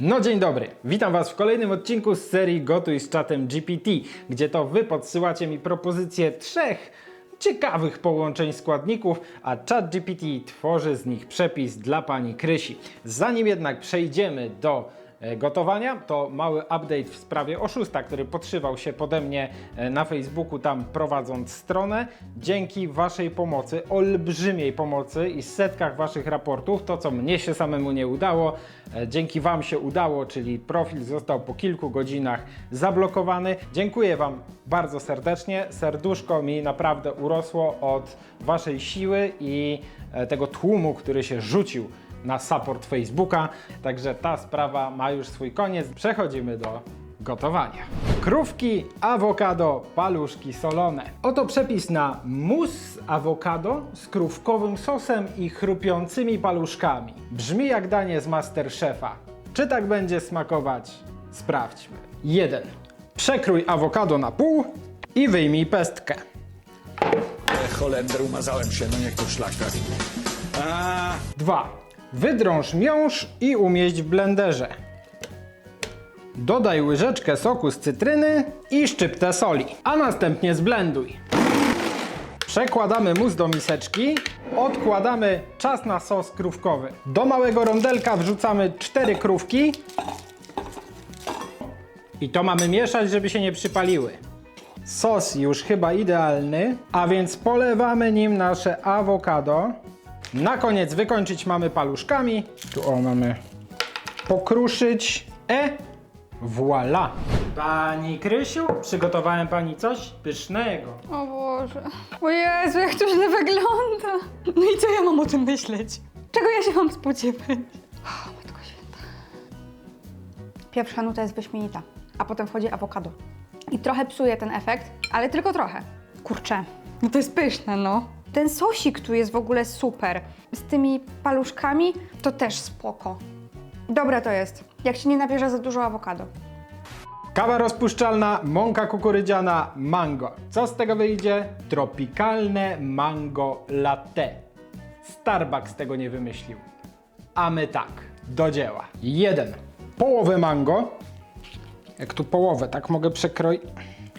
No dzień dobry, witam Was w kolejnym odcinku z serii Gotuj z czatem GPT, gdzie to Wy podsyłacie mi propozycje trzech ciekawych połączeń składników, a czat GPT tworzy z nich przepis dla Pani Krysi. Zanim jednak przejdziemy do gotowania, to mały update w sprawie oszusta, który podszywał się pode mnie e, na Facebooku, tam prowadząc stronę. Dzięki Waszej pomocy, olbrzymiej pomocy i setkach Waszych raportów, to co mnie się samemu nie udało, e, dzięki Wam się udało, czyli profil został po kilku godzinach zablokowany. Dziękuję Wam bardzo serdecznie. Serduszko mi naprawdę urosło od Waszej siły i e, tego tłumu, który się rzucił na support Facebooka. Także ta sprawa ma już swój koniec. Przechodzimy do gotowania. Krówki, awokado, paluszki solone. Oto przepis na mus awokado z krówkowym sosem i chrupiącymi paluszkami. Brzmi jak danie z Masterchefa. Czy tak będzie smakować? Sprawdźmy. 1. Przekrój awokado na pół i wyjmij pestkę. Holender, umazałem się, no niech to szlak trafi. A, 2. Wydrąż miąższ i umieść w blenderze. Dodaj łyżeczkę soku z cytryny i szczyptę soli, a następnie zblenduj. Przekładamy mus do miseczki, odkładamy czas na sos krówkowy. Do małego rondelka wrzucamy 4 krówki i to mamy mieszać, żeby się nie przypaliły. Sos już chyba idealny, a więc polewamy nim nasze awokado. Na koniec wykończyć mamy paluszkami. Tu o mamy pokruszyć. E, voila. Pani Krysiu, przygotowałem pani coś pysznego. O Boże. O Jezu, jak to źle wygląda. No i co ja mam o tym myśleć? Czego ja się mam spodziewać? O, Matko Święta. Pierwsza nuta jest wyśmienita, a potem wchodzi awokado. I trochę psuje ten efekt, ale tylko trochę. Kurczę, no to jest pyszne, no. Ten sosik tu jest w ogóle super. Z tymi paluszkami to też spoko. Dobre to jest, jak się nie nabierze za dużo awokado. Kawa rozpuszczalna, mąka kukurydziana, mango. Co z tego wyjdzie? Tropikalne mango latte. Starbucks tego nie wymyślił. A my tak, do dzieła. Jeden. Połowę mango. Jak tu połowę, tak mogę przekroić.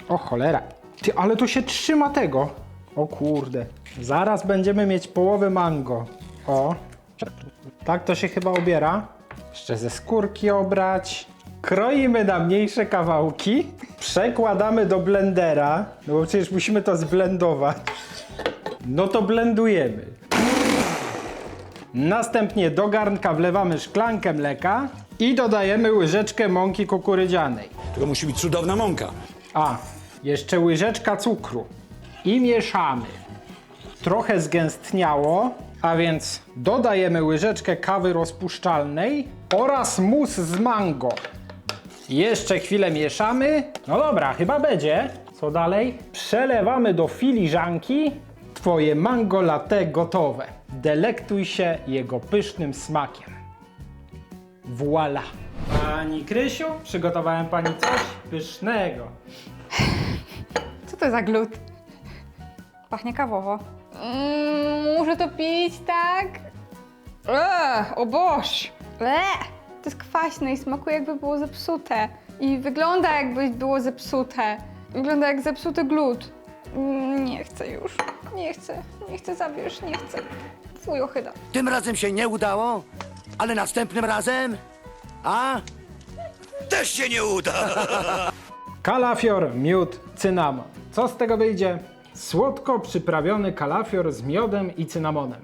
O cholera. Ty, ale tu się trzyma tego. O kurde. Zaraz będziemy mieć połowę mango. O. Tak to się chyba obiera. Jeszcze ze skórki obrać. Kroimy na mniejsze kawałki. Przekładamy do blendera. No bo przecież musimy to zblendować. No to blendujemy. Następnie do garnka wlewamy szklankę mleka i dodajemy łyżeczkę mąki kukurydzianej. to musi być cudowna mąka. A, jeszcze łyżeczka cukru. I mieszamy. Trochę zgęstniało, a więc dodajemy łyżeczkę kawy rozpuszczalnej oraz mus z mango. Jeszcze chwilę mieszamy. No dobra, chyba będzie. Co dalej? Przelewamy do filiżanki. Twoje mango latte gotowe. Delektuj się jego pysznym smakiem. Voila. Pani Krysiu, przygotowałem pani coś pysznego. Co to za glut? Pachnie kawowo. Mm, muszę to pić, tak? Eee, o boż! Eee, to jest kwaśne i smakuje jakby było zepsute. I wygląda jakby było zepsute. Wygląda jak zepsuty glut. Mm, Nie chcę już. Nie chcę. Nie chcę, zabierz, nie chcę. Fuj, ochyda. Tym razem się nie udało, ale następnym razem? A? Też się nie uda! Kalafior, miód, cynamon. Co z tego wyjdzie? Słodko przyprawiony kalafior z miodem i cynamonem.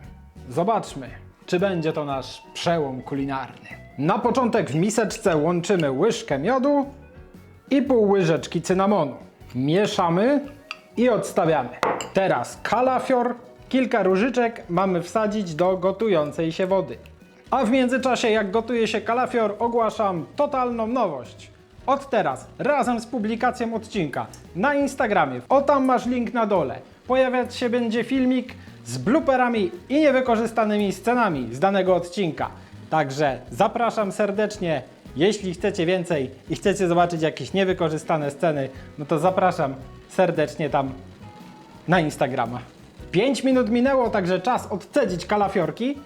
Zobaczmy, czy będzie to nasz przełom kulinarny. Na początek w miseczce łączymy łyżkę miodu i pół łyżeczki cynamonu. Mieszamy i odstawiamy. Teraz kalafior, kilka różyczek mamy wsadzić do gotującej się wody. A w międzyczasie, jak gotuje się kalafior, ogłaszam totalną nowość. Od teraz, razem z publikacją odcinka na Instagramie, o tam masz link na dole, pojawiać się będzie filmik z blooperami i niewykorzystanymi scenami z danego odcinka. Także zapraszam serdecznie. Jeśli chcecie więcej i chcecie zobaczyć jakieś niewykorzystane sceny, no to zapraszam serdecznie tam na Instagrama. 5 minut minęło, także czas odcedzić kalafiorki.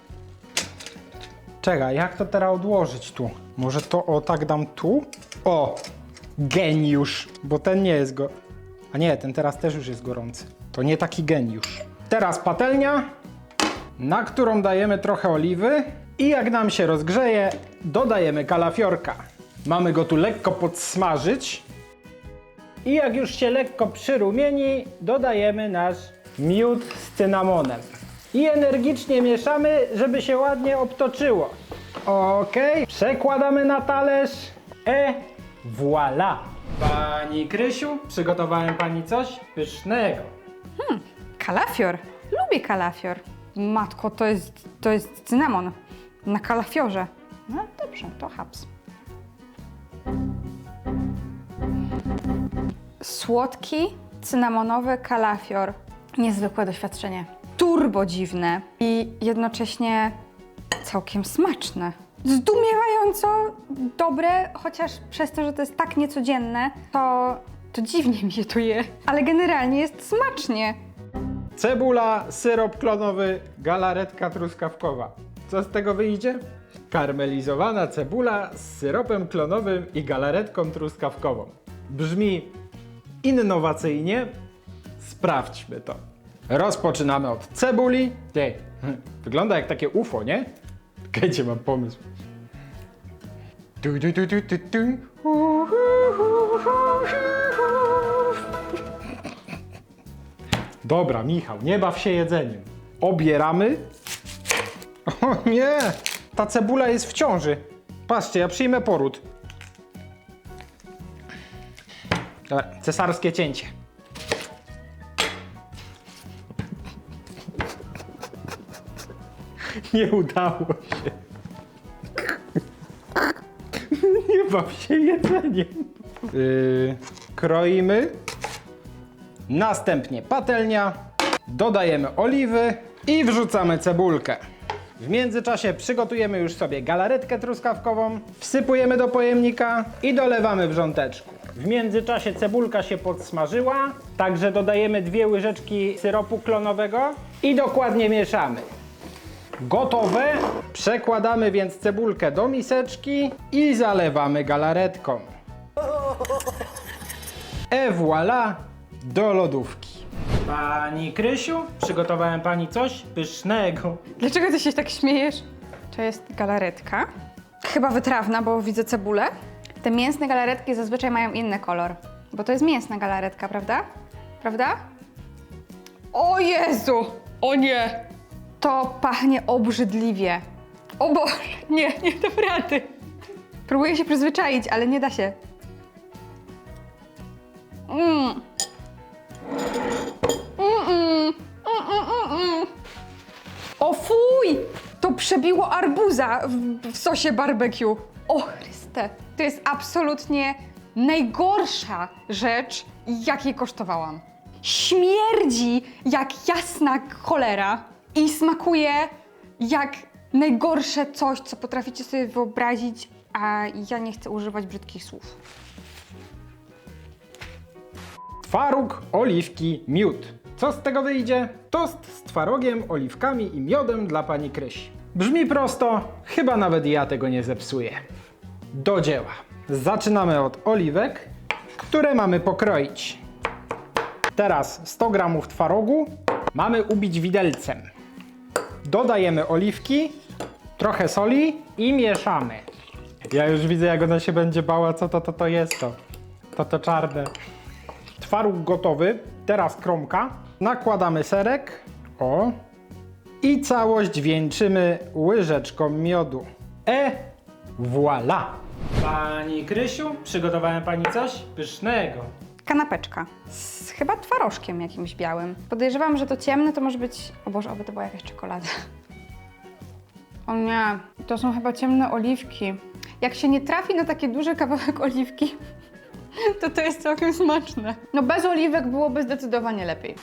Czekaj, jak to teraz odłożyć tu? Może to o tak dam tu? O! Geniusz! Bo ten nie jest go... A nie, ten teraz też już jest gorący. To nie taki geniusz. Teraz patelnia, na którą dajemy trochę oliwy i jak nam się rozgrzeje, dodajemy kalafiorka. Mamy go tu lekko podsmażyć i jak już się lekko przyrumieni, dodajemy nasz miód z cynamonem. I energicznie mieszamy, żeby się ładnie obtoczyło. Ok, przekładamy na talerz. E, voilà. Pani Krysiu, przygotowałem pani coś pysznego. Kalafior. Lubię kalafior. Matko, to jest, to jest cynamon. Na kalafiorze. No dobrze, to haps. Słodki, cynamonowy kalafior. Niezwykłe doświadczenie. Turbo dziwne i jednocześnie całkiem smaczne. Zdumiewająco dobre, chociaż przez to, że to jest tak niecodzienne, to, to dziwnie mi się tu je. Ale generalnie jest smacznie. Cebula, syrop klonowy, galaretka truskawkowa. Co z tego wyjdzie? Karmelizowana cebula z syropem klonowym i galaretką truskawkową. Brzmi innowacyjnie. Sprawdźmy to. Rozpoczynamy od cebuli. Ty, wygląda jak takie UFO, nie? Czekajcie, mam pomysł. Hu, hu, hu, hu, hu, hu. Dobra, Michał, nie baw się jedzeniem. Obieramy. O nie! Ta cebula jest w ciąży. Patrzcie, ja przyjmę poród. Cesarskie cięcie. Nie udało się. Nie baw się jedzeniem. Yy, kroimy. Następnie patelnia, dodajemy oliwy i wrzucamy cebulkę. W międzyczasie przygotujemy już sobie galaretkę truskawkową, wsypujemy do pojemnika i dolewamy wrząteczku. W międzyczasie cebulka się podsmażyła, także dodajemy dwie łyżeczki syropu klonowego i dokładnie mieszamy. Gotowe. Przekładamy więc cebulkę do miseczki i zalewamy galaretką. Et voilà, do lodówki. Pani Krysiu, przygotowałem pani coś pysznego. Dlaczego ty się tak śmiejesz? To jest galaretka. Chyba wytrawna, bo widzę cebulę. Te mięsne galaretki zazwyczaj mają inny kolor, bo to jest mięsna galaretka, prawda? Prawda? O Jezu! O nie! To pachnie obrzydliwie. O Boże, nie, nie dam rady. Próbuję się przyzwyczaić, ale nie da się. Mm. O fuj! To przebiło arbuza w, w sosie barbecue. O Chryste, to jest absolutnie najgorsza rzecz, jakiej kosztowałam. Śmierdzi jak jasna cholera i smakuje jak najgorsze coś, co potraficie sobie wyobrazić, a ja nie chcę używać brzydkich słów. Twaróg, oliwki, miód. Co z tego wyjdzie? Tost z twarogiem, oliwkami i miodem dla pani Krysi. Brzmi prosto, chyba nawet ja tego nie zepsuję. Do dzieła. Zaczynamy od oliwek, które mamy pokroić. Teraz 100 g twarogu mamy ubić widelcem. Dodajemy oliwki, trochę soli i mieszamy. Ja już widzę, jak ona się będzie bała, co to to, to jest to. To to czarne. Twaróg gotowy, teraz kromka. Nakładamy serek. O. I całość wieńczymy łyżeczką miodu. E, voilà! Pani Krysiu, przygotowałem pani coś pysznego. Kanapeczka z chyba twarożkiem jakimś białym. Podejrzewam, że to ciemne to może być... O Boże, oby to była jakaś czekolada. O nie, to są chyba ciemne oliwki. Jak się nie trafi na taki duży kawałek oliwki, to to jest całkiem smaczne. No bez oliwek byłoby zdecydowanie lepiej.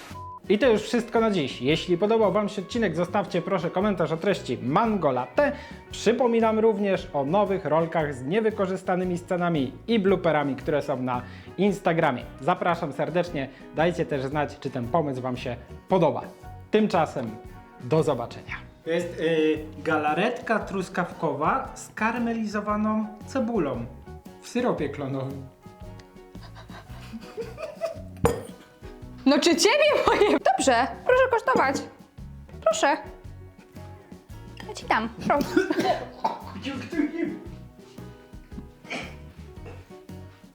I to już wszystko na dziś. Jeśli podobał Wam się odcinek, zostawcie proszę komentarz o treści Mango Latte. Przypominam również o nowych rolkach z niewykorzystanymi scenami i blooperami, które są na Instagramie. Zapraszam serdecznie, dajcie też znać, czy ten pomysł Wam się podoba. Tymczasem do zobaczenia. To jest y, galaretka truskawkowa z karmelizowaną cebulą w syropie klonowym. No czy ciebie moje... Dobrze, proszę kosztować. Proszę. Ja ci dam, proszę.